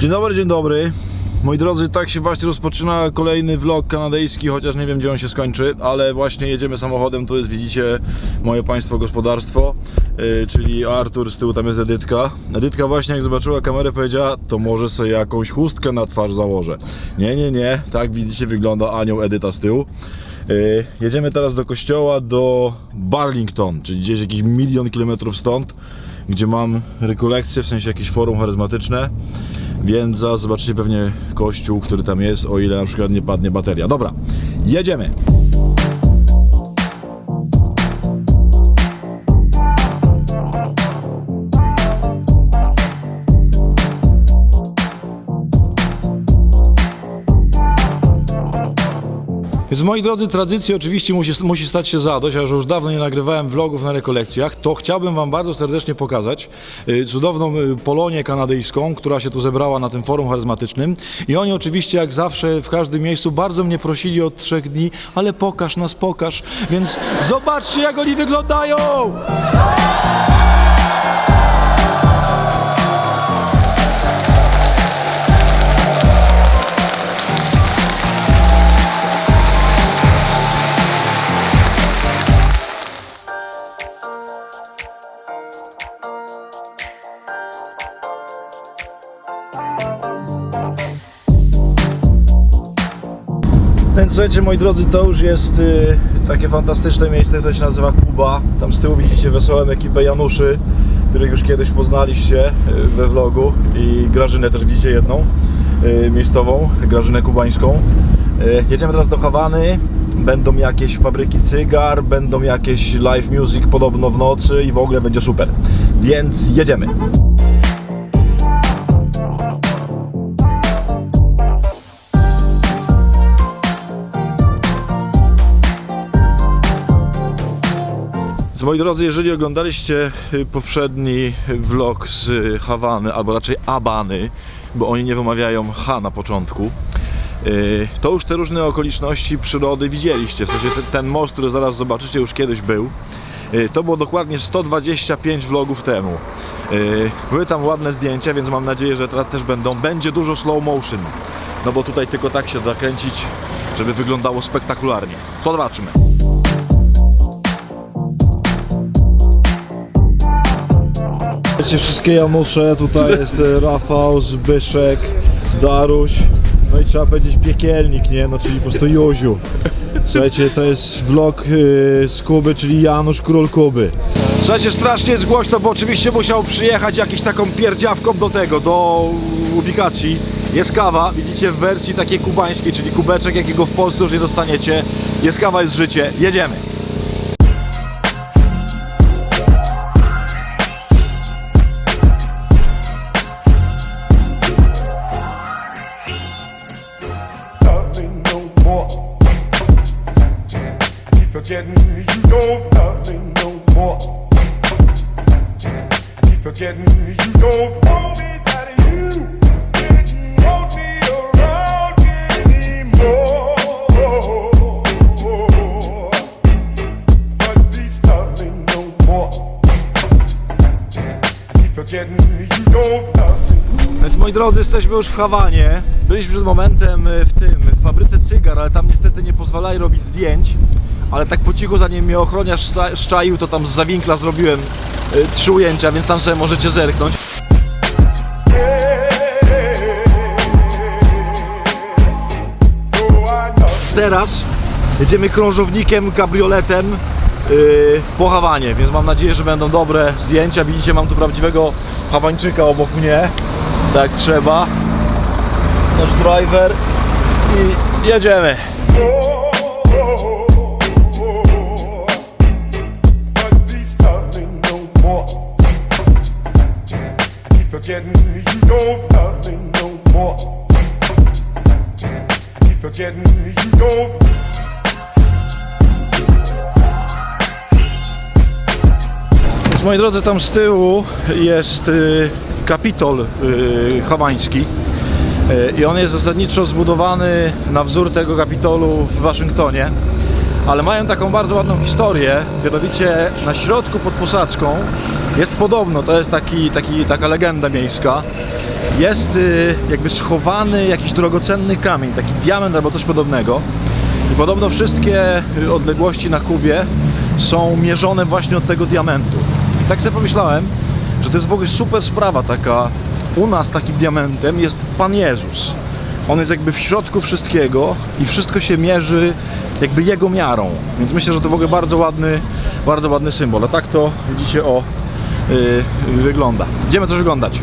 Dzień dobry, dzień dobry. Moi drodzy, tak się właśnie rozpoczyna kolejny vlog kanadyjski, chociaż nie wiem gdzie on się skończy, ale właśnie jedziemy samochodem, tu jest widzicie moje państwo gospodarstwo, yy, czyli Artur, z tyłu tam jest Edytka. Edytka właśnie jak zobaczyła kamerę powiedziała, to może sobie jakąś chustkę na twarz założę. Nie, nie, nie, tak widzicie wygląda anioł Edyta z tyłu. Yy, jedziemy teraz do kościoła, do Barlington, czyli gdzieś jakiś milion kilometrów stąd, gdzie mam rekolekcje, w sensie jakieś forum charyzmatyczne. Więc zaraz zobaczycie pewnie kościół, który tam jest, o ile na przykład nie padnie bateria. Dobra, jedziemy. Więc moi drodzy, tradycji oczywiście musi, musi stać się zadość, a że już dawno nie nagrywałem vlogów na rekolekcjach, to chciałbym Wam bardzo serdecznie pokazać y, cudowną y, Polonię kanadyjską, która się tu zebrała na tym forum charyzmatycznym. I oni oczywiście, jak zawsze, w każdym miejscu bardzo mnie prosili od trzech dni, ale pokaż nas, pokaż. Więc zobaczcie, jak oni wyglądają! Słuchajcie, moi drodzy, to już jest y, takie fantastyczne miejsce, które się nazywa Kuba. Tam z tyłu widzicie wesołą ekipę Januszy, których już kiedyś poznaliście y, we vlogu i Grażynę też widzicie jedną y, miejscową, Grażynę kubańską. Y, jedziemy teraz do Hawany. Będą jakieś fabryki cygar, będą jakieś live music podobno w nocy i w ogóle będzie super. Więc jedziemy. Więc moi drodzy, jeżeli oglądaliście y, poprzedni vlog z Hawany, albo raczej Abany, bo oni nie wymawiają H na początku, y, to już te różne okoliczności przyrody widzieliście. W sensie ten, most, który zaraz zobaczycie, już kiedyś był. Y, To było dokładnie 125 vlogów temu. Były tam ładne zdjęcia, więc mam nadzieję, że teraz też będą. Będzie dużo slow motion, no bo tutaj tylko tak się zakręcić, żeby wyglądało spektakularnie. To zobaczmy. Wiecie, wszystkie Janusze, tutaj jest e, Rafał, Zbyszek, Daruś, no i trzeba powiedzieć piekielnik, nie? No czyli po prostu Józiu. Słuchajcie, to jest vlog y, z Kuby, czyli Janusz Król Kuby. Słuchajcie, strasznie jest głośno, bo oczywiście musiał przyjechać jakiś taką pierdziawką do tego, do ubikacji. Jest kawa, widzicie w wersji takiej kubańskiej, czyli kubeczek, jakiego w Polsce już nie dostaniecie. Jest kawa, jest życie. Jedziemy. Don't love me no more. Keep forgetting you don't want me that you didn't want me around anymore. But please love me no more. Keep forgetting you don't love me. Więc moi drodzy, jesteśmy już w Hawanie. Byliśmy przed momentem y, w tym, w fabryce cygar, ale tam niestety nie pozwalali robić zdjęć. Ale tak po cichu, zanim mnie ochroniarz szczaił, to tam z zawinkla zrobiłem y, trzy ujęcia, więc tam sobie możecie zerknąć. Teraz jedziemy krążownikiem, kabrioletem yy, po Hawanie, więc mam nadzieję, że będą dobre zdjęcia. Widzicie, mam tu prawdziwego Hawańczyka obok mnie. Tak trzeba. Nasz driver i jedziemy. Forgetting you don't love me no more. Keep forgetting you don't. Moi drodzy, tam z tyłu jest y, kapitol y, hawański. Y, I on jest zasadniczo zbudowany na wzór tego kapitolu w Waszyngtonie. Ale mają taką bardzo ładną historię, mianowicie na środku pod posadzką jest podobno, to jest taki, taki, taka legenda miejska, jest y, jakby schowany jakiś drogocenny kamień, taki diament albo coś podobnego. I podobno wszystkie odległości na Kubie są mierzone właśnie od tego diamentu. I tak sobie pomyślałem, że to jest w ogóle super sprawa taka. U nas takim diamentem jest Pan Jezus. On jest jakby w środku wszystkiego i wszystko się mierzy jakby jego miarą. Więc myślę, że to w ogóle bardzo ładny, bardzo ładny symbol. A tak to widzicie o yy, wygląda. Idziemy coś oglądać.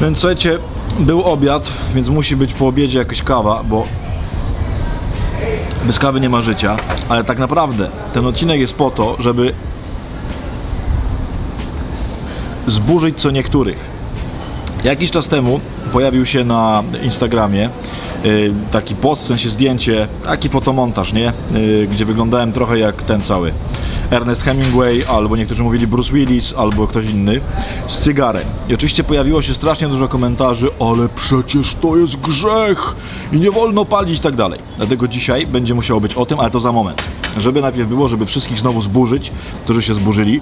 Więc słuchajcie, był obiad, więc musi być po obiedzie jakaś kawa, bo bez kawy nie ma życia. Ale tak naprawdę ten odcinek jest po to, żeby zburzyć co niektórych. Jakiś czas temu pojawił się na Instagramie y, taki post, w sensie zdjęcie, taki fotomontaż, nie? Y, gdzie wyglądałem trochę jak ten cały Ernest Hemingway, albo niektórzy mówili Bruce Willis, albo ktoś inny, z cygarem. I oczywiście pojawiło się strasznie dużo komentarzy, ale przecież to jest grzech i nie wolno palić i tak dalej. Dlatego dzisiaj będzie musiało być o tym, ale to za moment. Żeby najpierw było, żeby wszystkich znowu zburzyć, którzy się zburzyli,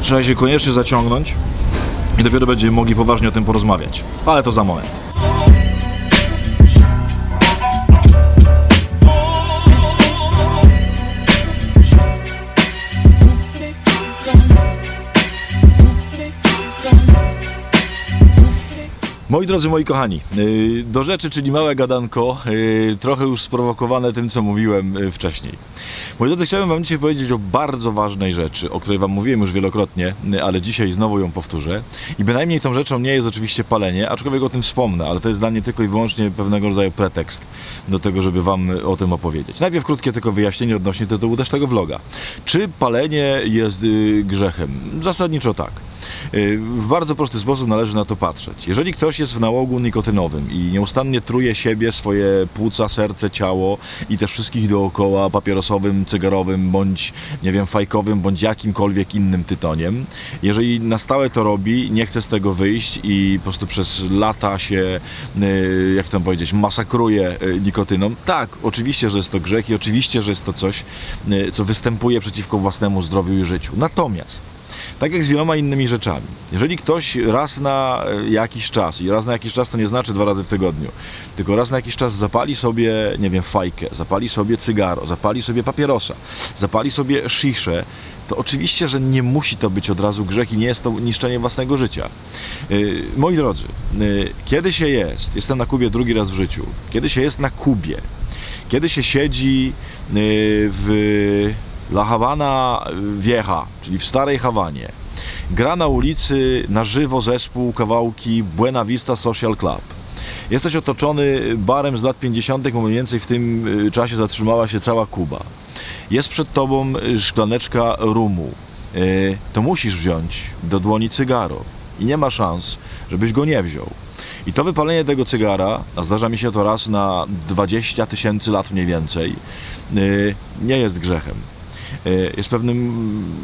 trzeba się koniecznie zaciągnąć i dopiero będziemy mogli poważnie o tym porozmawiać. Ale to za moment. Moi drodzy, moi kochani, yy, do rzeczy, czyli małe gadanko, yy, trochę już sprowokowane tym, co mówiłem yy, wcześniej. Moi drodzy, chciałem Wam dzisiaj powiedzieć o bardzo ważnej rzeczy, o której Wam mówiłem już wielokrotnie, ale dzisiaj znowu ją powtórzę. I bynajmniej tą rzeczą nie jest oczywiście palenie, aczkolwiek o tym wspomnę, ale to jest dla mnie tylko i wyłącznie pewnego rodzaju pretekst do tego, żeby Wam o tym opowiedzieć. Najpierw krótkie tylko wyjaśnienie odnośnie tytułu też tego vloga. Czy palenie jest grzechem? Zasadniczo tak. Yy, W bardzo prosty sposób należy na to patrzeć. Jeżeli ktoś jest w nałogu nikotynowym i nieustannie truje siebie, swoje płuca, serce, ciało i też wszystkich dookoła papierosowym, cygarowym, bądź nie wiem, fajkowym, bądź jakimkolwiek innym tytoniem, jeżeli na stałe to robi, nie chce z tego wyjść i po prostu przez lata się, yy, jak to powiedzieć, masakruje yy, nikotyną, tak, oczywiście, że jest to grzech i oczywiście, że jest to coś, co występuje przeciwko własnemu zdrowiu i życiu. Natomiast tak jak z wieloma innymi rzeczami. Jeżeli ktoś raz na e, jakiś czas, i raz na jakiś czas to nie znaczy dwa razy w tygodniu, tylko raz na jakiś czas zapali sobie, nie wiem, fajkę, zapali sobie cygaro, zapali sobie papierosa, zapali sobie sziszę, to oczywiście, że nie musi to być od razu grzech i nie jest to niszczenie własnego życia. Yy, moi drodzy, yy, kiedy się jest, jestem na Kubie drugi raz w życiu, kiedy się jest na Kubie, kiedy się siedzi yy, w La Habana Vieja, czyli w Starej Hawanie. Gra na ulicy na żywo zespół kawałki Buena Vista Social Club. Jesteś otoczony barem z lat 50., bo mniej więcej w tym y, czasie zatrzymała się cała Kuba. Jest przed tobą y, szklaneczka rumu. Y, To musisz wziąć do dłoni cygaro. I nie ma szans, żebyś go nie wziął. I to wypalenie tego cygara, a zdarza mi się to raz na 20 tysięcy lat mniej więcej, y, nie jest grzechem. Y, Jest pewnym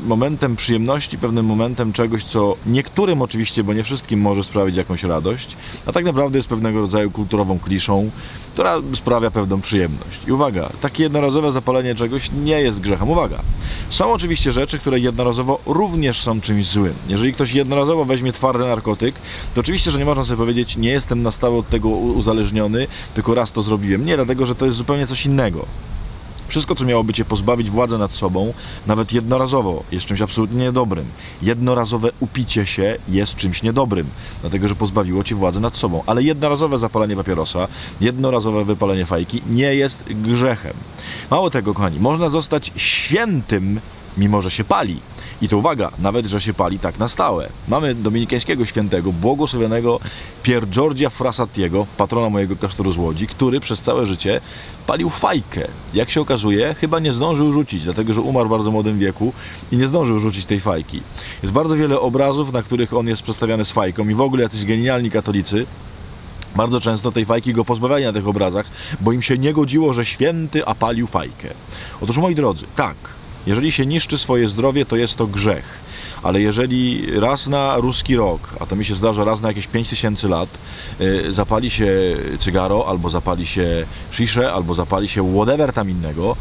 momentem przyjemności, pewnym momentem czegoś, co niektórym oczywiście, bo nie wszystkim może sprawić jakąś radość, a tak naprawdę jest pewnego rodzaju kulturową kliszą, która sprawia pewną przyjemność. I uwaga, takie jednorazowe zapalenie czegoś nie jest grzechem. Uwaga, są oczywiście rzeczy, które jednorazowo również są czymś złym. Jeżeli ktoś jednorazowo weźmie twardy narkotyk, to oczywiście, że nie można sobie powiedzieć, nie jestem na stałe od tego uzależniony, tylko raz to zrobiłem. Nie, dlatego, że to jest zupełnie coś innego. Wszystko, co miałoby cię pozbawić władzy nad sobą, nawet jednorazowo, jest czymś absolutnie niedobrym. Jednorazowe upicie się jest czymś niedobrym, dlatego że pozbawiło cię władzy nad sobą. Ale jednorazowe zapalenie papierosa, jednorazowe wypalenie fajki nie jest grzechem. Mało tego, kochani, można zostać świętym, mimo że się pali. I to uwaga, nawet że się pali tak na stałe. Mamy dominikańskiego świętego, błogosławionego Pier Giorgia Frassatiego, patrona mojego klasztoru z Łodzi, który przez całe życie palił fajkę. Jak się okazuje, chyba nie zdążył rzucić, dlatego że umarł w bardzo młodym wieku i nie zdążył rzucić tej fajki. Jest bardzo wiele obrazów, na których on jest przedstawiany z fajką i w ogóle jacyś genialni katolicy bardzo często tej fajki go pozbawiali na tych obrazach, bo im się nie godziło, że święty, a palił fajkę. Otóż moi drodzy, tak, jeżeli się niszczy swoje zdrowie, to jest to grzech. ale jeżeli raz na ruski rok, a to mi się zdarza raz na jakieś 5000 lat, y, zapali się cygaro, albo zapali się sziszę, albo zapali się whatever tam innego,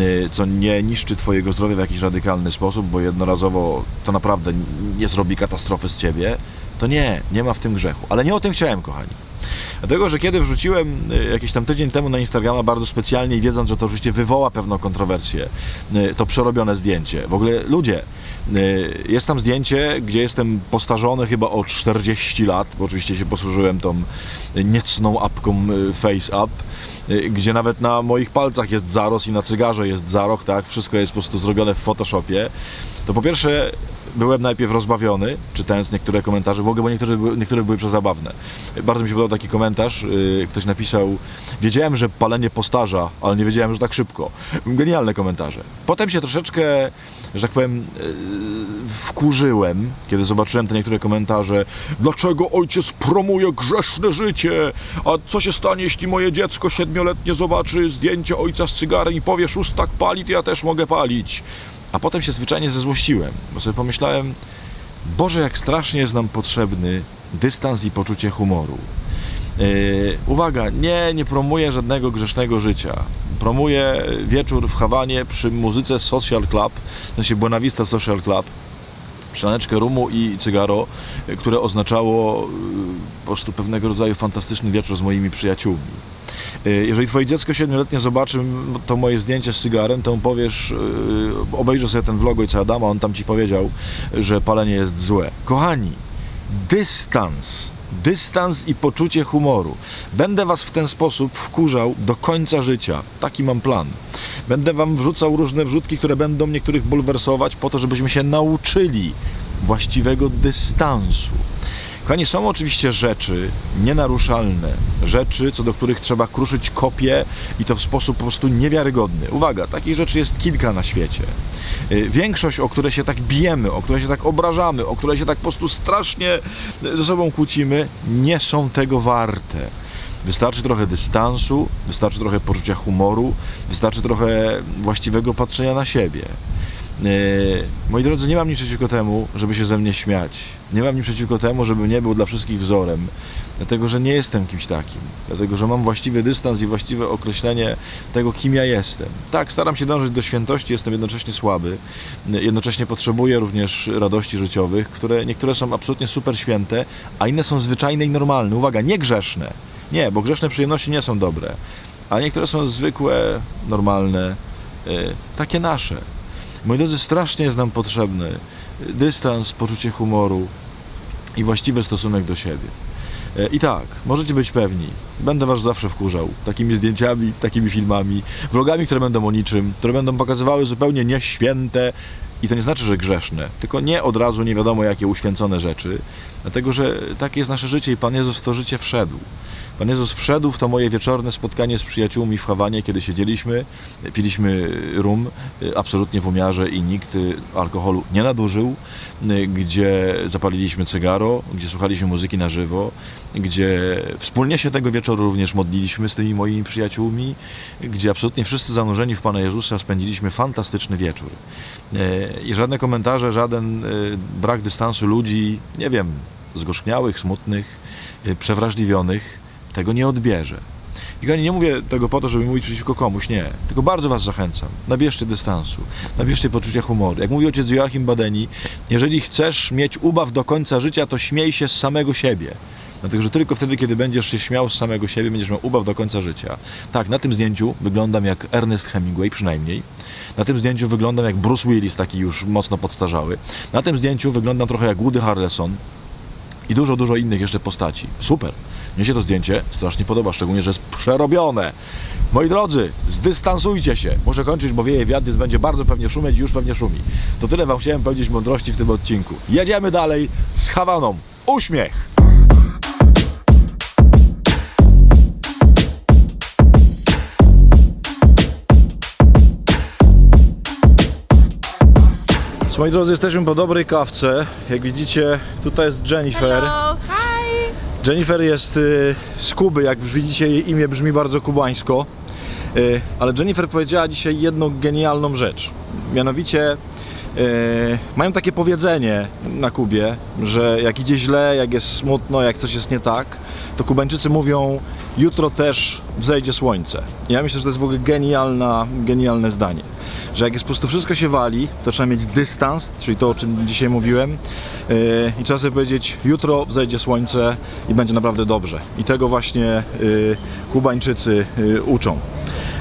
y, co nie niszczy Twojego zdrowia w jakiś radykalny sposób, bo jednorazowo to naprawdę nie zrobi katastrofy z Ciebie, to nie, nie ma w tym grzechu. Ale nie o tym chciałem, kochani. Dlatego, że kiedy wrzuciłem y, jakiś tam tydzień temu na Instagrama bardzo specjalnie i wiedząc, że to oczywiście wywoła pewną kontrowersję, y, to przerobione zdjęcie. W ogóle ludzie, y, jest tam zdjęcie, gdzie jestem postarzony chyba o 40 lat, bo oczywiście się posłużyłem tą niecną apką Face Up, y, gdzie nawet na moich palcach jest zaros i na cygarze jest zarok, tak, wszystko jest po prostu zrobione w Photoshopie. To po pierwsze byłem najpierw rozbawiony, czytając niektóre komentarze, w ogóle, bo niektóre, niektóre były przezabawne. Bardzo mi się podobał taki komentarz, yy, ktoś napisał, wiedziałem, że palenie postarza, ale nie wiedziałem, że tak szybko. Genialne komentarze. Potem się troszeczkę, że tak powiem, yy, wkurzyłem, kiedy zobaczyłem te niektóre komentarze, dlaczego ojciec promuje grzeszne życie, a co się stanie, jeśli moje dziecko siedmioletnie zobaczy zdjęcie ojca z cygarem i powie, szóstak pali, to ja też mogę palić. A potem się zwyczajnie zezłościłem, bo sobie pomyślałem, Boże, jak strasznie jest nam potrzebny dystans i poczucie humoru. Yy, uwaga, nie, nie promuję żadnego grzesznego życia. Promuję wieczór w Hawanie przy muzyce Social Club, w sensie Buena Vista Social Club, szklaneczkę rumu i cygaro, które oznaczało y, po prostu pewnego rodzaju fantastyczny wieczór z moimi przyjaciółmi. Y, Jeżeli twoje dziecko siedmioletnie zobaczy to moje zdjęcie z cygarem, to powiesz, yy, obejrzyj sobie ten vlog ojca Adama, on tam ci powiedział, że palenie jest złe. Kochani, dystans, dystans i poczucie humoru. Będę was w ten sposób wkurzał do końca życia. Taki mam plan. Będę wam wrzucał różne wrzutki, które będą niektórych bulwersować po to, żebyśmy się nauczyli właściwego dystansu. Kochani, są oczywiście rzeczy nienaruszalne, rzeczy, co do których trzeba kruszyć kopie i to w sposób po prostu niewiarygodny. Uwaga, takich rzeczy jest kilka na świecie. Y, Większość, o które się tak bijemy, o które się tak obrażamy, o które się tak po prostu strasznie ze sobą kłócimy, nie są tego warte. Wystarczy trochę dystansu, wystarczy trochę poczucia humoru, wystarczy trochę właściwego patrzenia na siebie. Yy, Moi drodzy, nie mam nic przeciwko temu, żeby się ze mnie śmiać. Nie mam nic przeciwko temu, żeby nie był dla wszystkich wzorem. Dlatego, że nie jestem kimś takim. Dlatego, że mam właściwy dystans i właściwe określenie tego, kim ja jestem. Tak, staram się dążyć do świętości, jestem jednocześnie słaby. Jednocześnie potrzebuję również radości życiowych, które niektóre są absolutnie super święte, a inne są zwyczajne i normalne. Uwaga, nie grzeszne. Nie, bo grzeszne przyjemności nie są dobre. A niektóre są zwykłe, normalne, yy, takie nasze. Moi drodzy, strasznie jest nam potrzebny dystans, poczucie humoru i właściwy stosunek do siebie. E, I tak, możecie być pewni, będę was zawsze wkurzał takimi zdjęciami, takimi filmami, vlogami, które będą o niczym, które będą pokazywały zupełnie nieświęte i to nie znaczy, że grzeszne, tylko nie od razu nie wiadomo jakie uświęcone rzeczy, dlatego że takie jest nasze życie i Pan Jezus w to życie wszedł. Pan Jezus wszedł w to moje wieczorne spotkanie z przyjaciółmi w Hawanie, kiedy siedzieliśmy, piliśmy rum, y, absolutnie w umiarze i nikt y, alkoholu nie nadużył, y, gdzie zapaliliśmy cygaro, gdzie słuchaliśmy muzyki na żywo, gdzie wspólnie się tego wieczoru również modliliśmy z tymi moimi przyjaciółmi, gdzie absolutnie wszyscy zanurzeni w Pana Jezusa spędziliśmy fantastyczny wieczór. E, I żadne komentarze, żaden e, brak dystansu ludzi, nie wiem, zgorzkniałych, smutnych, e, przewrażliwionych, tego nie odbierze. I kochani, nie mówię tego po to, żeby mówić przeciwko komuś, nie. Tylko bardzo Was zachęcam. Nabierzcie dystansu, nabierzcie poczucia humoru. Jak mówi ojciec Joachim Badeni, jeżeli chcesz mieć ubaw do końca życia, to śmiej się z samego siebie. Dlatego, że tylko wtedy, kiedy będziesz się śmiał z samego siebie, będziesz miał ubaw do końca życia. Tak, na tym zdjęciu wyglądam jak Ernest Hemingway, przynajmniej. Na tym zdjęciu wyglądam jak Bruce Willis, taki już mocno podstarzały. Na tym zdjęciu wyglądam trochę jak Woody Harrelson, i dużo, dużo innych jeszcze postaci. Super. Mnie się to zdjęcie strasznie podoba, szczególnie, że jest przerobione. Moi drodzy, zdystansujcie się. Muszę kończyć, bo wieje wiatr, więc będzie bardzo pewnie szumieć i już pewnie szumi. To tyle Wam chciałem powiedzieć mądrości w tym odcinku. Jedziemy dalej z Hawaną. Uśmiech! Moi drodzy, jesteśmy po dobrej kawce. Jak widzicie, tutaj jest Jennifer. Hello, hi! Jennifer jest y, z Kuby, jak widzicie jej imię brzmi bardzo kubańsko. Y, ale Jennifer powiedziała dzisiaj jedną genialną rzecz. Mianowicie mają takie powiedzenie na Kubie, że jak idzie źle, jak jest smutno, jak coś jest nie tak, to Kubańczycy mówią jutro też wzejdzie słońce. Ja myślę, że to jest w ogóle genialna, genialne zdanie. Że jak jest po prostu wszystko się wali, to trzeba mieć dystans, czyli to o czym dzisiaj mówiłem yy, i trzeba sobie powiedzieć jutro wzejdzie słońce i będzie naprawdę dobrze. I tego właśnie yy, Kubańczycy yy, uczą.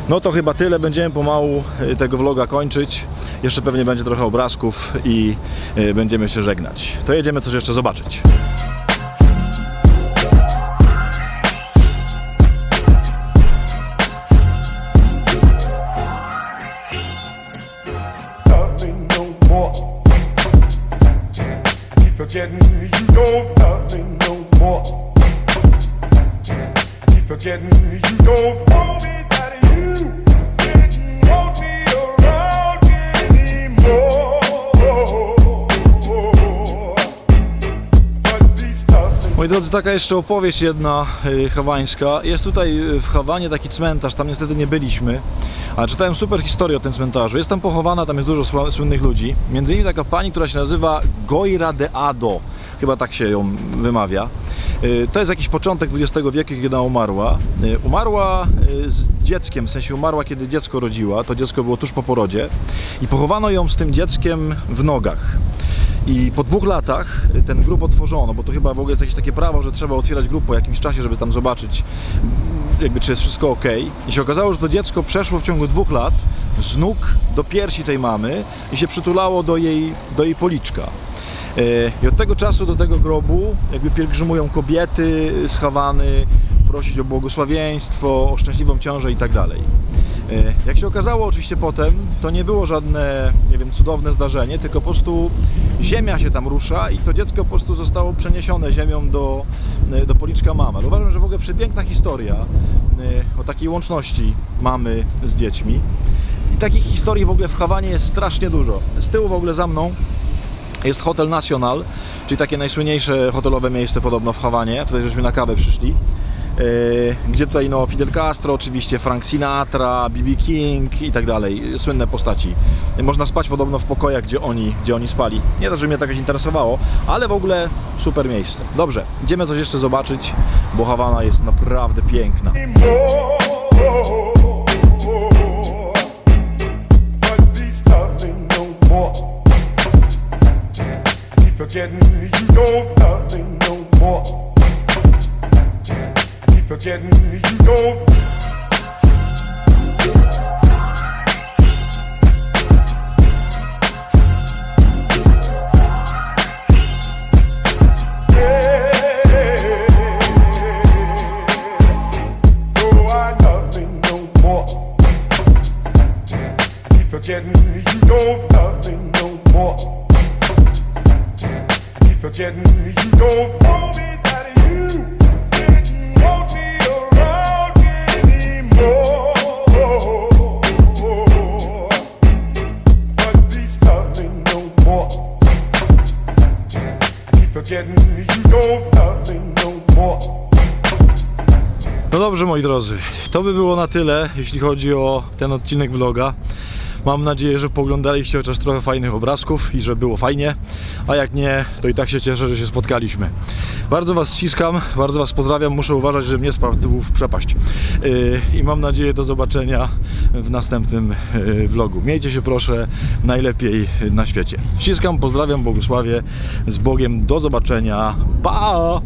No to chyba tyle, będziemy pomału tego vloga kończyć. Jeszcze pewnie będzie trochę obrazków i będziemy się żegnać. To jedziemy coś jeszcze zobaczyć. Drodzy, taka jeszcze opowieść jedna y, hawańska. Jest tutaj y, w Hawanie taki cmentarz, tam niestety nie byliśmy, ale czytałem super historię o tym cmentarzu. Jest tam pochowana, tam jest dużo słynnych ludzi. Między innymi taka pani, która się nazywa Goira de Ado. Chyba tak się ją wymawia. Y, To jest jakiś początek XX wieku, kiedy ona umarła. Umarła z dzieckiem, w sensie umarła, kiedy dziecko rodziła. To dziecko było tuż po porodzie. I pochowano ją z tym dzieckiem w nogach. I po dwóch latach ten grób otworzono, bo to chyba w ogóle jest jakieś takie prawo, że trzeba otwierać grób po jakimś czasie, żeby tam zobaczyć, mm, jakby czy jest wszystko ok. I się okazało, że to dziecko przeszło w ciągu dwóch lat z nóg do piersi tej mamy i się przytulało do jej, do jej policzka. E, I od tego czasu do tego grobu jakby pielgrzymują kobiety z Hawany, prosić o błogosławieństwo, o szczęśliwą ciążę i tak dalej. E, Jak się okazało oczywiście potem, to nie było żadne, nie wiem, cudowne zdarzenie, tylko po prostu ziemia się tam rusza i to dziecko po prostu zostało przeniesione ziemią do, e, do policzka mamy. Uważam, że w ogóle przepiękna historia e, o takiej łączności mamy z dziećmi. I takich historii w ogóle w Hawanie jest strasznie dużo. Z tyłu w ogóle za mną jest Hotel Nacional, czyli takie najsłynniejsze hotelowe miejsce podobno w Hawanie. Tutaj żeśmy na kawę przyszli. Yy, Gdzie tutaj no Fidel Castro, oczywiście Frank Sinatra, B.B. King i tak dalej, słynne postaci. Można spać podobno w pokojach, gdzie oni, gdzie oni spali. Nie to, że mnie to jakoś interesowało, ale w ogóle super miejsce. Dobrze, idziemy coś jeszcze zobaczyć, bo Hawana jest naprawdę piękna. forgetting you don't love me no more. Forgetting you don't. No. No dobrze moi drodzy, to by było na tyle, jeśli chodzi o ten odcinek vloga. Mam nadzieję, że poglądaliście chociaż trochę fajnych obrazków i że było fajnie, a jak nie, to i tak się cieszę, że się spotkaliśmy. Bardzo Was ściskam, bardzo Was pozdrawiam, muszę uważać, żebym nie spadł w przepaść. Yy, I mam nadzieję do zobaczenia w następnym yy, vlogu. Miejcie się proszę najlepiej na świecie. Ściskam, pozdrawiam, błogosławię, z Bogiem, do zobaczenia, pa!